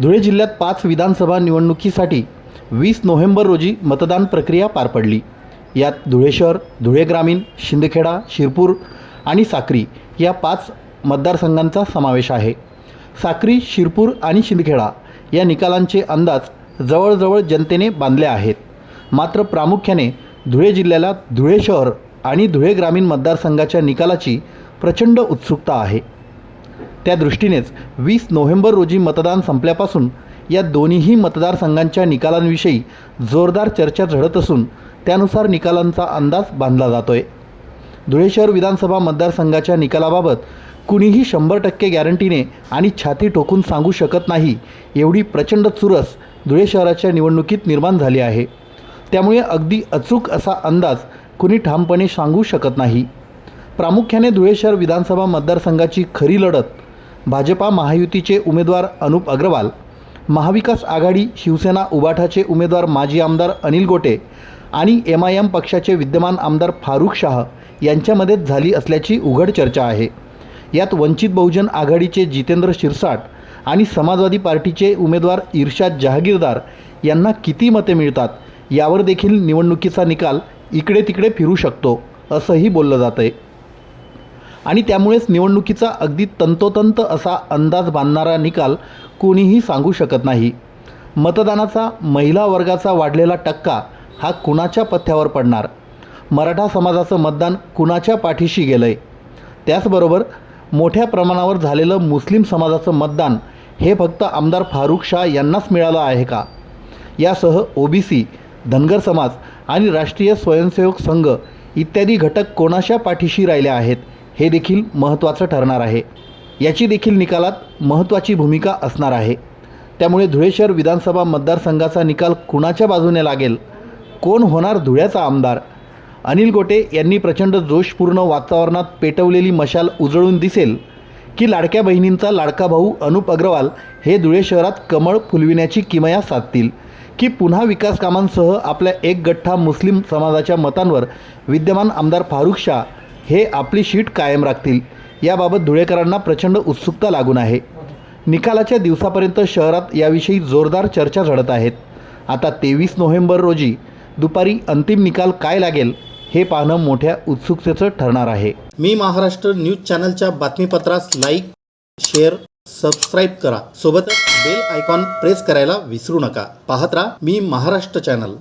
धुळे जिल्ह्यात पाच विधानसभा निवडणुकीसाठी वीस नोव्हेंबर रोजी मतदान प्रक्रिया पार पडली. यात धुळे शहर धुळे ग्रामीण शिंदखेडा शिरपूर आणि साक्री या पाच मतदारसंघांचा समावेश आहे. साक्री शिरपूर आणि शिंदखेडा या निकालांचे अंदाज जवळजवळ जनतेने बांधले आहेत. मात्र प्रामुख्याने धुळे जिल्ह्याला धुळे शहर आणि धुळे ग्रामीण मतदारसंघाच्या निकालाची प्रचंड उत्सुकता आहे. त्या दृष्टीनेच वीस नोव्हेंबर रोजी मतदान संपल्यापासून या दोन्हीही मतदारसंघांच्या निकालांविषयी जोरदार चर्चा झडत असून त्यानुसार निकालांचा अंदाज बांधला जातोय. धुळे शहर विधानसभा मतदारसंघाच्या निकालाबाबत कुणीही शंभर टक्के गॅरंटीने आणि छाती ठोकून सांगू शकत नाही एवढी प्रचंड चुरस धुळे शहराच्या निवडणुकीत निर्माण झाली आहे. त्यामुळे अगदी अचूक असा अंदाज कुणी ठामपणे सांगू शकत नाही. प्रामुख्याने धुळे शहर विधानसभा मतदारसंघाची खरी लढत भाजपा महायुतीचे उमेदवार अनुप अग्रवाल महाविकास आघाडी शिवसेना उबाठाचे उमेदवार माजी आमदार अनिल गोटे आणि एम आय एम पक्षाचे विद्यमान आमदार फारुख शाह यांच्यामध्येच झाली असल्याची उघड चर्चा आहे. यात वंचित बहुजन आघाडीचे जितेंद्र शिरसाट आणि समाजवादी पार्टीचे उमेदवार इर्शाद जहागीरदार यांना किती मते मिळतात यावर देखील निवडणुकीचा निकाल इकडे तिकडे फिरू शकतो असंही बोललं जातं आहे आणि त्यामुळेच निवडणुकीचा अगदी तंतोतंत असा अंदाज बांधणारा निकाल कोणीही सांगू शकत नाही. मतदानाचा महिला वर्गाचा वाढलेला टक्का हा कुणाच्या पथ्यावर पडणार? मराठा समाजाचं मतदान कुणाच्या पाठीशी गेलं आहे त्याचबरोबर मोठ्या प्रमाणावर झालेलं मुस्लिम समाजाचं मतदान हे फक्त आमदार फारुख शाह यांनाच मिळालं आहे का? यासह ओबीसी धनगर समाज आणि राष्ट्रीय स्वयंसेवक संघ इत्यादी घटक कोणाच्या पाठीशी राहिले आहेत? हे देखील महत्त्वाचं ठरणार आहे. याची देखील निकालात महत्त्वाची भूमिका असणार आहे. त्यामुळे धुळे शहर विधानसभा मतदारसंघाचा निकाल कुणाच्या बाजूने लागेल? कोण होणार धुळ्याचा आमदार? अनिल गोटे यांनी प्रचंड जोशपूर्ण वातावरणात पेटवलेली मशाल उजळून दिसेल की लाडक्या बहिणींचा लाडका भाऊ अनुप अग्रवाल हे धुळे शहरात कमळ फुलविण्याची किमया साधतील की पुन्हा विकास कामांसह आपल्या एक गठ्ठा मुस्लिम समाजाच्या मतांवर विद्यमान आमदार फारुख शाह हे आपली शीट कायम राखतील. याबाबत धुळेकरांना प्रचंड उत्सुकता लागून आहे. निकालाच्या दिवसापर्यंत शहरात याविषयी जोरदार चर्चा झडत आहेत. आता तेवीस नोव्हेंबर रोजी दुपारी अंतिम निकाल काय लागेल हे पाहणं मोठ्या उत्सुकतेचं ठरणार आहे. मी महाराष्ट्र न्यूज चॅनलच्या बातमीपत्रास लाईक शेअर सबस्क्राईब करा. सोबतच बेल आयकॉन प्रेस करायला विसरू नका. पाहत राहा मी महाराष्ट्र चॅनल.